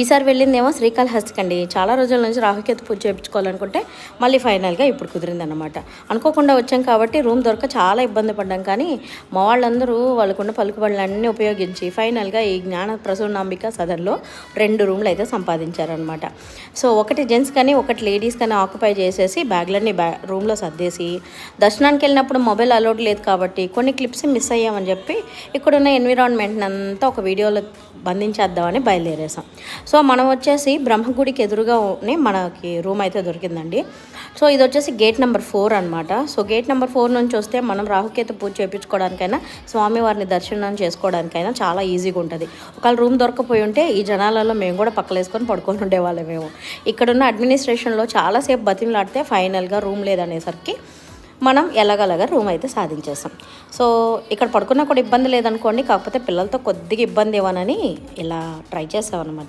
ఈసారి వెళ్ళిందేమో శ్రీకాళహస్తికి అండి. చాలా రోజుల నుంచి రాహుకేతు పూజ చేయించుకోవాలనుకుంటే మళ్ళీ ఫైనల్గా ఇప్పుడు కుదిరిందనమాట అనుకోకుండా వచ్చాం కాబట్టి రూమ్ దొరక చాలా ఇబ్బంది పడ్డాం కానీ మా వాళ్ళందరూ వాళ్ళకున్న పలుకుబడులన్నీ ఉపయోగించి ఫైనల్గా ఈ జ్ఞాన ప్రసూనాంబిక సదన్లో రెండు రూమ్లు అయితే సంపాదించారనమాట సో ఒకటి జెంట్స్ కానీ ఒకటి లేడీస్ కానీ ఆక్యుపై చేసేసి బ్యాగ్లన్నీ బ్యా రూమ్లో సర్దేసి దర్శనానికి వెళ్ళినప్పుడు మొబైల్ అలౌడ్ లేదు కాబట్టి కొన్ని క్లిప్స్ మిస్ అయ్యామని చెప్పి ఇక్కడున్న ఎన్విరాన్మెంట్ అంతా ఒక వీడియోలో బంధించేద్దామని బయలుదేరేసాం. సో మనం వచ్చేసి బ్రహ్మగుడికి ఎదురుగానే మనకి రూమ్ అయితే దొరికిందండి. సో ఇది వచ్చేసి గేట్ నెంబర్ ఫోర్ అనమాట సో గేట్ నెంబర్ ఫోర్ నుంచి వస్తే మనం రాహుకేతు పూజ చేయించుకోవడానికైనా స్వామివారిని దర్శనం చేసుకోవడానికైనా చాలా ఈజీగా ఉంటుంది. ఒకవేళ రూమ్ దొరకపోయి ఉంటే ఈ జనాలలో మేము కూడా పక్కలేసుకొని పడుకొని ఉండేవాళ్ళమేమో ఇక్కడున్న అడ్మినిస్ట్రేషన్లో చాలాసేపు బతిమలాడితే ఫైనల్గా రూమ్ లేదనేసరికి మనం ఎలాగలగా రూమ్ అయితే సాధించేసాం సో ఇక్కడ పడుకున్నా కూడా ఇబ్బంది లేదనుకోండి కాకపోతే పిల్లలతో కొద్దిగా ఇబ్బంది ఇవ్వనని ఇలా ట్రై చేసామన్నమాట. అనమాట